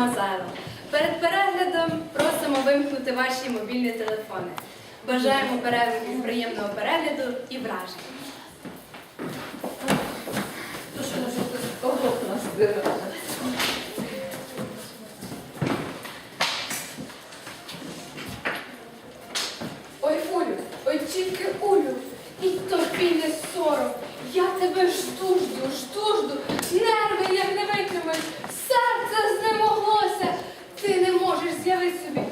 Мазайло. Перед переглядом просимо вимкнути ваші мобільні телефони. Бажаємо перегляду приємного перегляду і вражень. Жовтий нас? Ой, Улю, ой тільки Улю, і тобі не сором. Я тебе жду, жду, жду. Нерви як не витримають, серце знемоглося. Ти не можеш з'явити собі,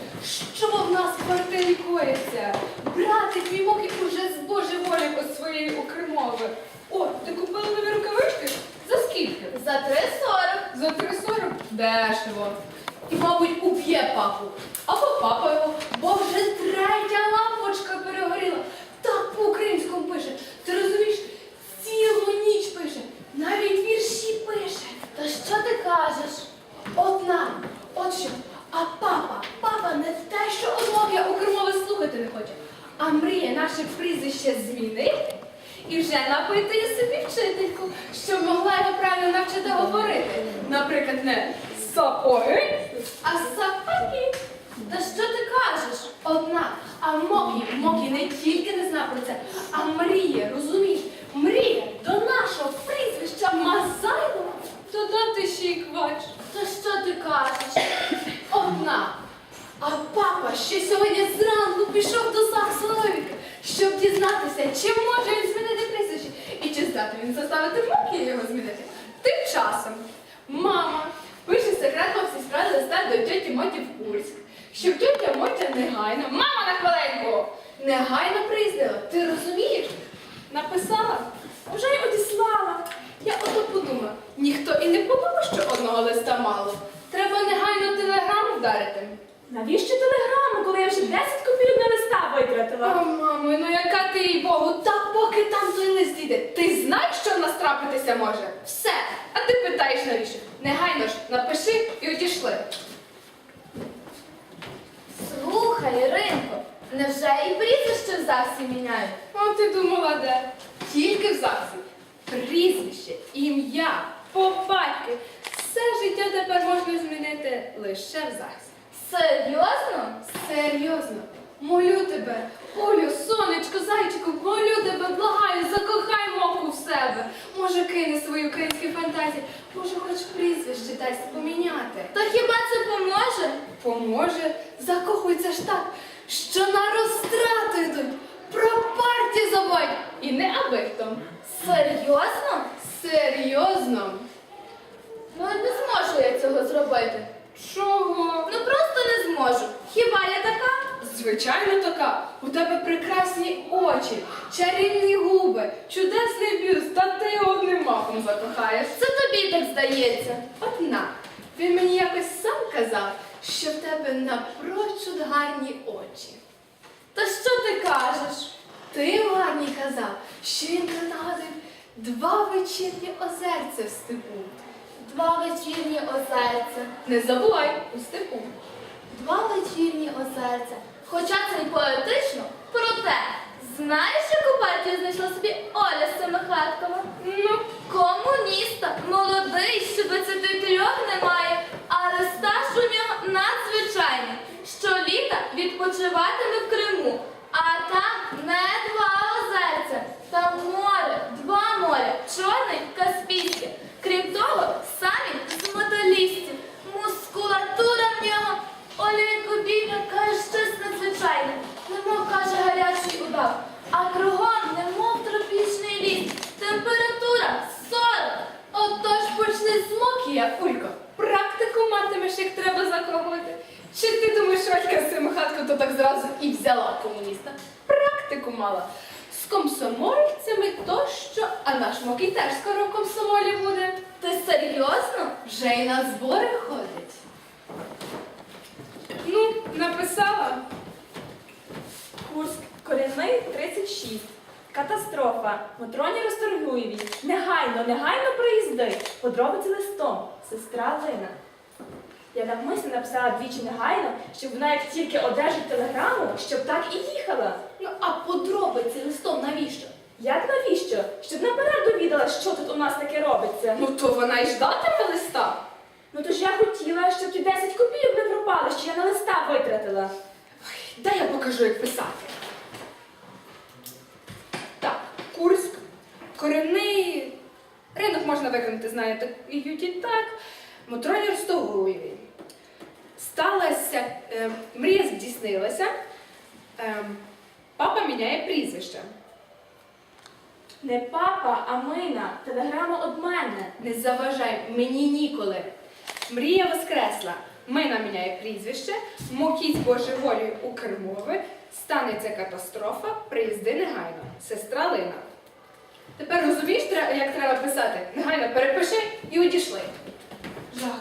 що в нас в квартирі коїться. Братик мій мокий уже своєї окремови. О, ти купила нові рукавички? За скільки? За 3,40. За 3,40? Дешево. І, мабуть, уб'є папу. Або папа його, бо вже третя лампочка перегоріла. Так по-українському пише. Ти розумієш, цілу ніч пише, навіть вірші пише. Та що ти кажеш? Одна, от що. А папа, папа не те, що одмов'я у Кримове слухати не хоче, а мріє наше прізвище змінити і вже напитує собі вчительку, щоб могла його правильно навчити говорити. Наприклад, не сапоги, а сапаги. Та що ти кажеш? Одна, а Мокі, Мокі не тільки не знає про це, а мріє, розумієш, мріє до нашого прізвища Мазайло. То дати ще й квач. Та що ти кажеш? Одна. А папа ще сьогодні зранку пішов дізнатися, чи може він змінити прізвище і чи здатний він заставити Мокі його змінити. Тим часом мама пише секретно всі справи листа до тьоті Моті в Курськ, щоб тьотя Мотя негайно, мама на хвилинку, негайно приїздила. Ти розумієш? Написала, вже й одіслала. Я ото подумала, ніхто і не подумав, що одного листа мало. Треба негайно телеграму вдарити. Навіщо телеграму, коли я вже 10 копійок на листа О, витратила? мамо, ну яка ти їй Богу, та поки там той лист дійде, ти знаєш, що в нас трапитися може? Все. А ти питаєш навіщо? Негайно ж напиши і одійшли. Слухай, Іринко, невже і прізвище в ЗАГСі міняють? О, ти думала, де? Тільки в ЗАГСі. Прізвище, ім'я, по батьки. Все життя тепер можна змінити лише в ЗАГСі. Серйозно? Серйозно, молю тебе, Олю, сонечко, зайчику, молю тебе, благаю, закохай моку в себе. Може, кине свої українські фантазії, може, хоч прізвище дасть поміняти. Та хіба це поможе? Поможе, закохується ж так, що на розтрату йдуть, про партію забудь. І не аби хто. Серйозно? Серйозно. Ну не зможу я цього зробити. Чого? Ну просто не зможу. Хіба я така? Звичайно така. У тебе прекрасні очі, чарівні губи, чудесний бюст, та ти одним махом закохаєш. Це тобі так здається. Однак, він мені якось сам казав, що в тебе напрочуд гарні очі. Та що ти кажеш? Ти гарні казав, що він нагадує два вечірні озерця в степу. Два вечірні озерця. Не забувай у степу. Два вечірні озерця. Хоча це й поетично, проте знаєш, яку партію знайшла собі Оля з цими хатками? Ну, Комуніста, молодий, що 23 немає, але стаж у нього надзвичайний. Щоліта відпочиватиме в Криму, а там не два озерця, там море, два моря, чорне й каспійське. Крім того, самі з металістів, мускулатура в нього. Оля Якубівна каже щось надзвичайне, немов каже гарячий удав, а кругом немов тропічний ліс, температура 40. отож почни з Мокія, Улько. Практику матимеш, як треба закохувати. Чи ти думаєш, Олька з цим хатком то так зразу і взяла комуніста? Практику мала. З комсомольцями тощо, а наш Мокій теж скоро в комсомолі буде. Ти серйозно? Вже й на збори ходить. Ну, написала. Курськ, корінний 36. Катастрофа. Матроні Розторгуєвій. Негайно, негайно приїзди. Подробиці листом. Сестра Лина. Я навмисно написала двічі негайно, щоб вона як тільки одержить телеграму, щоб так і їхала. Ну, а подробиці листом навіщо? Як навіщо? Щоб наперед довідала, що тут у нас таке робиться. Ну, то вона й ждатиме листа. Ну то ж я хотіла, щоб ті 10 копійок не пропали, що я на листа витратила. Дай я покажу, як писати. Так, Курськ, корінний ринок можна виконати, знаєте, і юті так. Мотроні Ростогуєві. Сталася, е, мрія здійснилася. Е, папа міняє прізвище. Не папа, а мина. Телеграма од мене. Не заважай, мені ніколи. Мрія воскресла. Мина міняє прізвище, мокіть Божою волею у Кермови, станеться катастрофа, приїзди негайно. Сестра Лина. Тепер розумієш, як треба писати? Негайно перепиши і одійшли. Жах.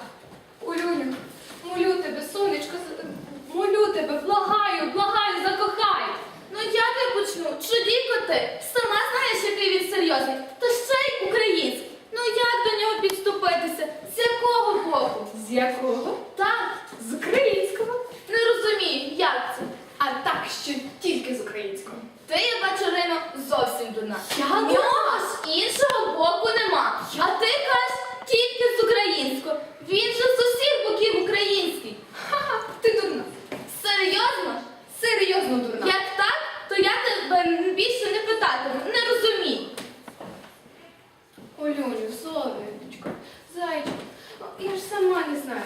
Улюню, молю тебе, сонечко, з- молю тебе, благаю, благаю, закохай. Ну як я почну? Чудіко ти, сама знаєш, який він серйозний, та ще й український. Ну як до нього підступитися? З якого боку? З якого? Так, З українського. не розумію, як це. А так, що тільки з українського. Ти, я бачу, Рино, зовсім дурна. Я В нього ж іншого боку нема. А ти кажеш тільки з українського. Він же з усіх боків український. Ха-ха, ти дурна. Серйозно? Серйозно дурна. Як так, то я тебе більше не питатиму. Не розумію. Олюню, сонечко, зайчик, я ж сама не знаю.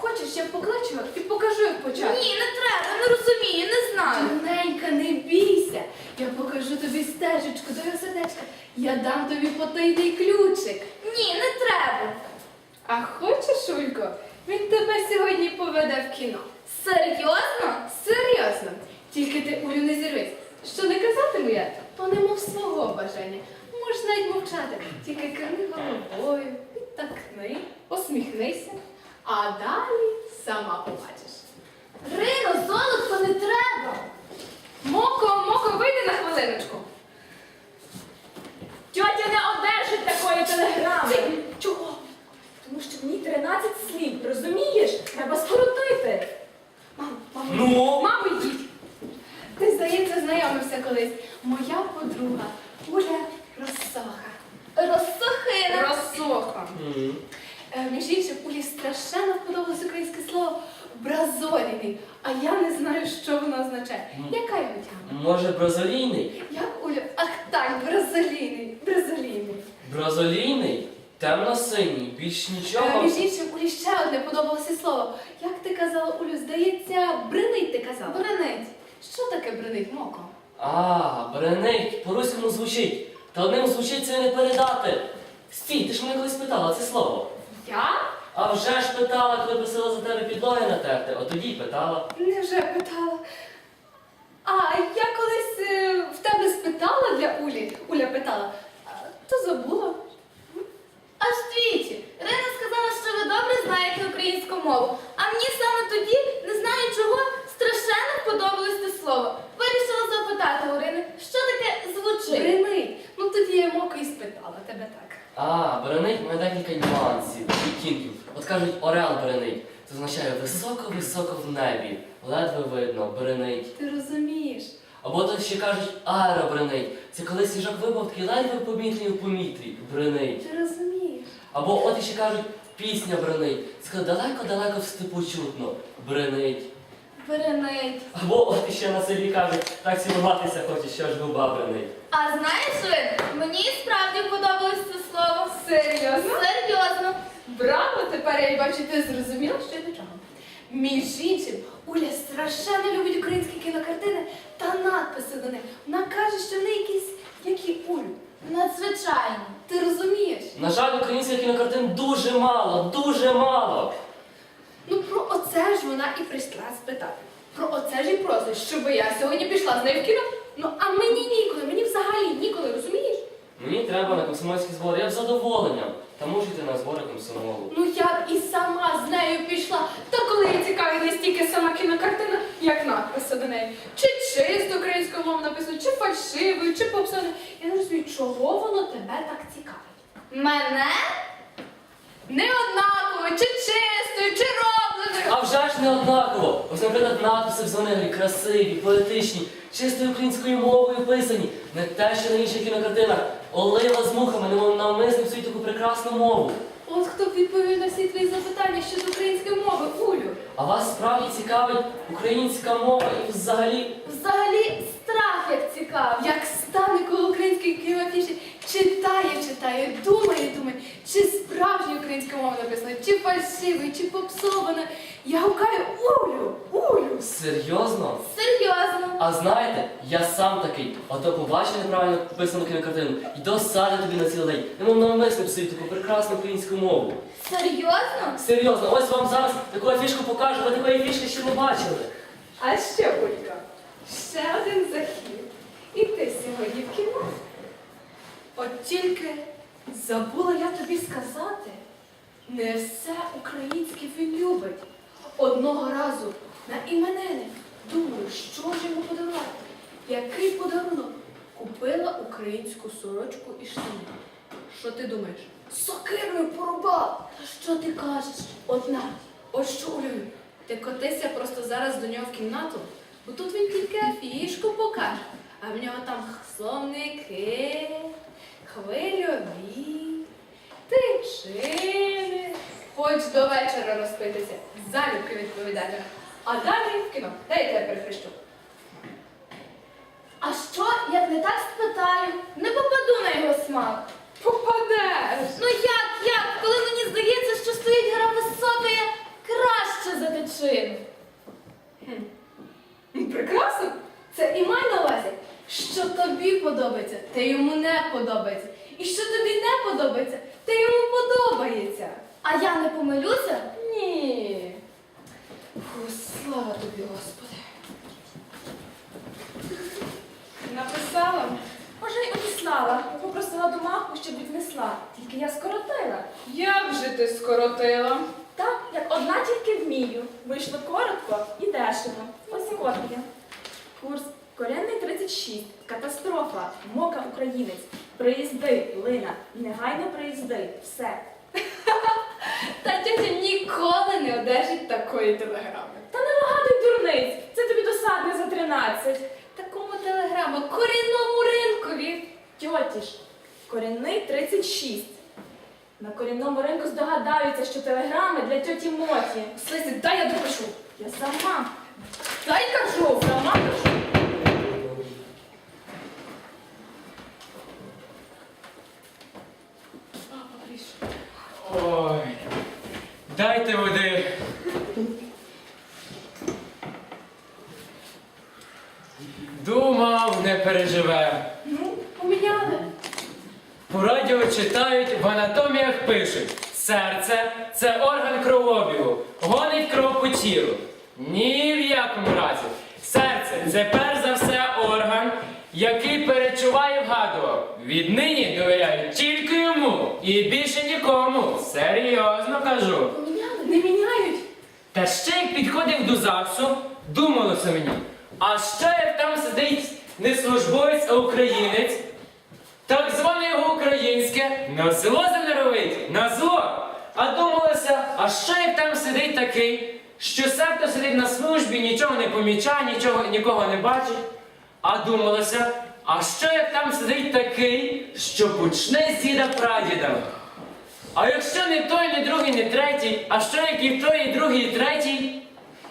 Хочеш, я покличу і покажу, як почати? Ні, не треба, не розумію, не знаю. Дурненька, не бійся. Я покажу тобі стежечку до його сердечка. Я дам тобі потайний ключик. Ні, не треба. А хочеш, Улько, він тебе сьогодні поведе в кіно. Серйозно? Серйозно. Тільки ти Улю не зірвись. Що не казатиму я, то немов свого бажання. Можеш навіть мовчати. Тільки кивни головою, підтакни, посміхнися, а далі сама побачиш. Рино, золотко не треба. Моко, моко, вийди на хвилиночку. Тьотя не одержить такої телеграми. Чого? Тому що в ній 13 слів, розумієш? Треба скоротити. Мамо, мамо, Ну? мамо, йдіть. Ти, здається, знайомився колись. Моя подруга Уля Росоха. Розсохина. Росоха. М. Е, Між іншим, Улі страшенно сподобалось українське слово бразоліний, а я не знаю, що воно означає. Яка його тяга? Може, бразолійний? Як Уля? Ах так, бразолійний, бразолійний. Бразолійний? Темно-синій, більш Е, нічого. Між іншим, Улі ще одне подобалося слово. Як ти казала, Улю, здається, бринить ти казала. Бринить. Що таке бринить, Моко? А, бренить, по-руському звучить. Та одним звучить це не передати. Стій, ти ж мене колись питала це слово. Я? А вже ж питала, коли просила за тебе підлоги натерти, от тоді й питала. Невже питала? А я колись е, в тебе спитала для Улі. Уля питала, а, то забула. Аж двічі. Рина сказала, що ви добре знаєте українську мову. А мені саме тоді, не знаю чого, страшенно подобалось це слово. Вирішила запитати у Рини, що таке звучить. Бринить. Ну тоді я моко і спитала тебе так. А, бренить має декілька нюансів, відтінків. От кажуть, орел бренить. Це означає високо-високо в небі. Ледве видно, бренить. Ти розумієш? Або то ще кажуть аеробренить. Це коли сніжок випав такий ледве помітний у повітрі. Бренить. Ти розумієш? Або от іще кажуть, пісня бренить. Це коли далеко-далеко в степу чутно. Бренить. Бринить. Або от іще на селі кажуть, так цілуватися хоче, що ж губа бренить. А знаєш, Рин, мені справді подобалось це слово. Серйозно? Серйозно. Браво! Тепер я бачу, ти зрозуміла, що я до чого. Між іншим, Уля страшенно любить українські кінокартини та надписи до них. Вона каже, що вони якісь, як і Улю. Надзвичайно. Ти розумієш? На жаль, українських кінокартин дуже мало, дуже мало. Ж вона і прийшла спитати. Про оце ж і просить, щоб я сьогодні пішла з нею в кіно. Ну а мені ніколи, мені взагалі ніколи, розумієш? Мені треба на комсомольські збори, я б з задоволенням. Та мушу йти на збори комсомолу. Ну я б і сама з нею пішла. Та коли я цікаві не стільки сама кінокартина, як надписи до неї. Чи чисто українською мовою написано, чи фальшивою, чи попсаною. Я не розумію, чого воно тебе так цікавить. Мене? Не однаково, чи чистою, чи робленою. А вже ж не однаково. Ось, наприклад, надписи в красиві, поетичні, чистою українською мовою писані. Не те, що на інших кінокартинах. Олива з мухами, немов навмисно всю таку прекрасну мову. От хто б відповів на всі твої запитання щодо української мови, Улю. А вас справді цікавить українська мова і взагалі Взагалі страх як цікаво. Як стане коло української кіноафіші, читає, читає, думає, думає, чи справжня українська мова написана, чи фальшивою, чи попсована. Я гукаю Улю, Улю. серйозно? Серйозно. А знаєте, я сам такий, ото побачив неправильно написану кінокартину і досади тобі на цілий день. Немов навмисно псую таку прекрасну українську мову. Серйозно? Серйозно, ось вам зараз таку афішку покажу, ви такої фішки ще не бачили. А ще, Улька, ще один захід. І ти сьогодні в кіно. От тільки забула я тобі сказати, не все українське він любить. Одного разу на іменини думаю, що ж йому подарувати. Який подарунок? Купила українську сорочку і штани. Що ти думаєш? Сокирою порубав. Та що ти кажеш? Одна. От що ти котися просто зараз до нього в кімнату, бо тут він тільки афішку покаже, а в нього там словники, хвильові, тичини. Хоч до вечора розпитися, залюбки відповідати. А далі в кіно. Дай я перехрещу. А що, як не так спитаю? Не попаду на його смак. Попадеш! Ну як, як, коли мені здається, що стоїть гра висока, я краще за тичину. Прекрасно! Це і май на увазі. Що тобі подобається, те йому не подобається. І що тобі не подобається, те йому подобається. А я не помилюся? Ні. Фу, слава тобі, Господи. Написала. Може, й одіслала. Попросила до маху, щоб віднесла. Тільки я скоротила. Як же ти скоротила? Так, як одна тільки вмію. Вийшло коротко і дешево. Ось копія. Курс коренний 36. Катастрофа. Мока українець. Приїзди, Лина. Негайно приїзди. Все. Та тетя ніколи не одержить такої телеграми. Та не вигадуй дурниць. Це тобі досадне за 13. Такому телеграму корінному ринкові. Тьоті ж, корінний 36. На корінному ринку здогадаються, що телеграми для тьоті Моті. Слизі, дай я допишу. Я сама. Дай кажу. Сама кажу. Ой, дайте води. Думав, не переживе. Ну, поміняли. По радіо читають, в анатоміях пишуть. Серце це орган кровообігу, гонить кров по тілу. Ні в якому разі. Серце це перш за все орган, який перечуває вгадував. Віднині довіряю тільки йому і більше нікому. Серйозно кажу. Не міняють. Та ще як підходив до ЗАГСу, думалося мені, а ще як там сидить не службовець, а українець, так зване його українське, на село занеровить, на зло. А думалося, а ще як там сидить такий, що септо сидить на службі, нічого не помічає, нічого, нікого не бачить. А думалося, а що як там сидить такий, що почне з діда прадіда. А якщо не той, не другий, не третій, а що як і той, і другий, і третій?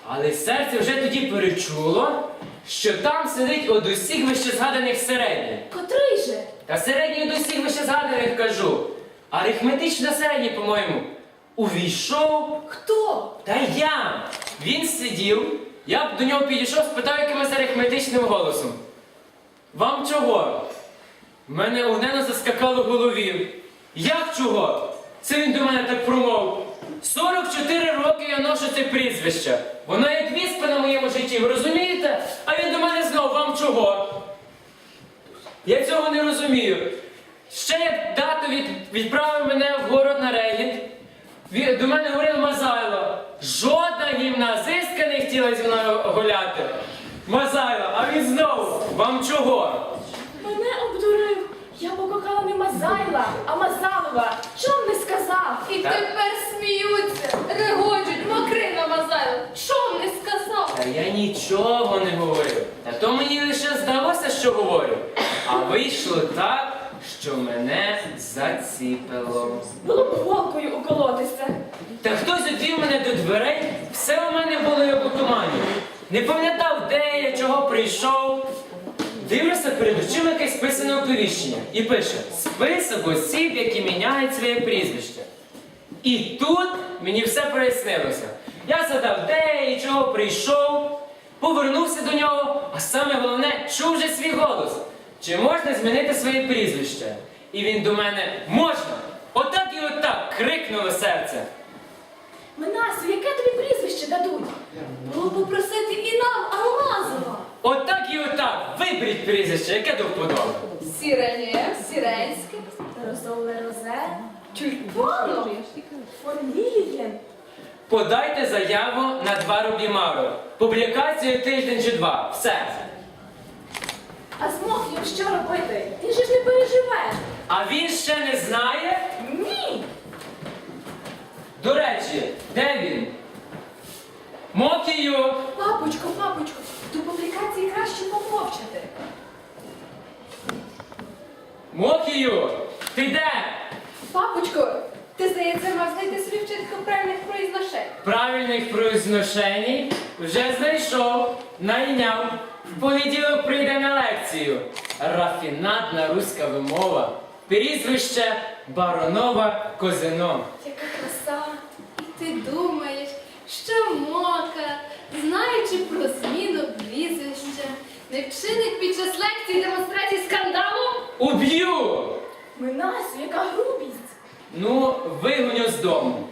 Але серце вже тоді перечуло, що там сидить од усіх вище згаданих середніх. Котрий же? Та середній од усіх вище згаданих кажу. Арифметично середній, по-моєму. Увійшов. Хто? Та я! Він сидів, я б до нього підійшов, спитав якимось арифметичним голосом. Вам чого? В мене огнено заскакало в голові. Як чого? Це він до мене так промов. 44 роки я ношу це прізвище. Воно як віспа на моєму житті, ви розумієте? А він до мене знов, вам чого? Я цього не розумію. Ще як дату від, відправив мене в город на регіт, до мене говорив Мазайло. Жодна гімназистка не хотіла зі мною гуляти. Мазайло, а він знову. Вам чого? Мене обдурив. Я покохала не Мазайла, а Мазалова. Чом не сказав? І Так. тепер сміються, регочуть, мокри намазали. Чом не сказав? Та я нічого не говорю. Та то мені лише здалося, що говорю. А вийшло так, що мене заціпило. Було б голкою уколотися. Та хтось одвів мене до дверей, все у мене було як у тумані. Не пам'ятав, де я, чого прийшов. Дивлюся перед очима якесь писане оповіщення і пише список осіб, які міняють своє прізвище. І тут мені все прояснилося. Я згадав, де я і чого прийшов, повернувся до нього, а саме головне, чув вже свій голос. Чи можна змінити своє прізвище? І він до мене можна! Отак і отак крикнуло серце. Минасю, яке тобі прізвище дадуть? Було попросити і нам Алмазова. Отак і отак. Виберіть прізвище, яке до вподоби. Сірене, сіренське, Розове розе, тюльпанов. фон Подайте заяву на два рублі мару. Публікацію тиждень чи два. Все. А з Мохієм що робити? Він же ж не переживе. А він ще не знає. Ні. До речі, де він? Мокію! Папочко, папочко, до публікації краще помовчати. Мокію! Ти де? Папочко, ти, здається, мав знайти собі вчительку правильних произношень. Правильних произношень вже знайшов, найняв. В понеділок прийде на лекцію. Рафінатна руська вимова. Прізвище Баронова Козино. Яка краса! І ти думаєш, що мока, знаючи про зміну прізвища, не вчинить під час лекції демонстрації скандалу? Уб'ю! Минасю, яка грубість. Ну, вигоню з дому.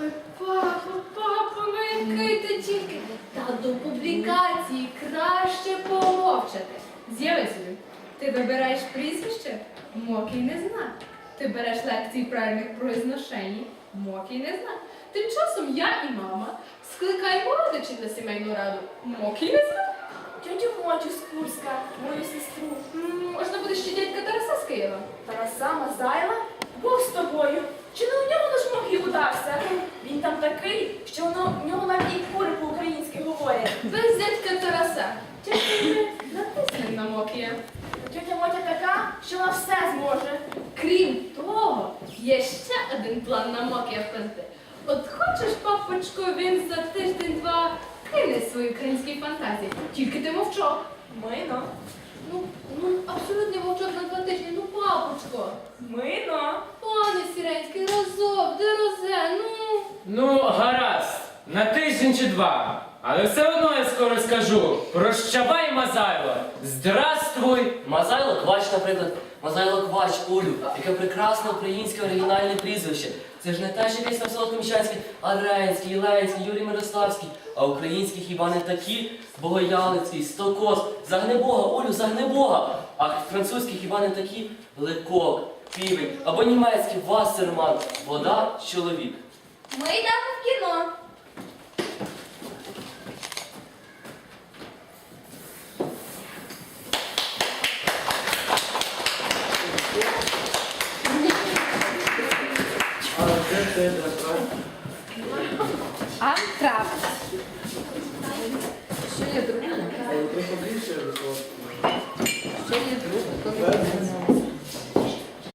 Ой, папа, папа, ну який ти тільки. Та до публікації краще помовчати. З'яви собі. Ти вибираєш прізвище, Мокій не зна. Ти береш лекції правильних произношень, Мокій не зна. Тим часом я і мама скликаємо родичів на сімейну раду. Мокій не зна. Тьотю Мотю з Курська, мою сестру. М, Можна буде ще дядька Тараса з Києва. Тараса Мазайла? Бог з тобою. Чи не у нього наш Мохій удався? Він там такий, що воно, в нього навіть і кури по-українськи говорять. Без дядька Тараса. Тільки натисни на Мокія. Тьотя Мотя така, що вона все зможе. Крім того, є ще один план на Мокія впасти. От хочеш, папочко, він за тиждень-два кине свої українські фантазії. Тільки ти мовчок. Мино. Ну, ну, абсолютно мовчок на два тижні. Ну, папочко. Мино. Пане Сіренський, разок, де розе, ну. Ну, гаразд, на тиждень чи два. Але все одно я скоро скажу. Прощавай, Мазайло! Здравствуй! Мазайло Квач, наприклад, Мазайло Квач, Улю, яке прекрасне українське оригінальне прізвище. Це ж не те, що якесь там солодкоміщанське, Аренський, Іленський, Юрій Мирославський, а українські хіба не такі? Богоялицький, Стокос, загни Бога, Улю, загни Бога. А французькі хіба не такі? Лекок, півень, або німецький Вассерман, вода, чоловік. Ми йдемо в кіно. Антракт. Ще є друга. Ще є друга.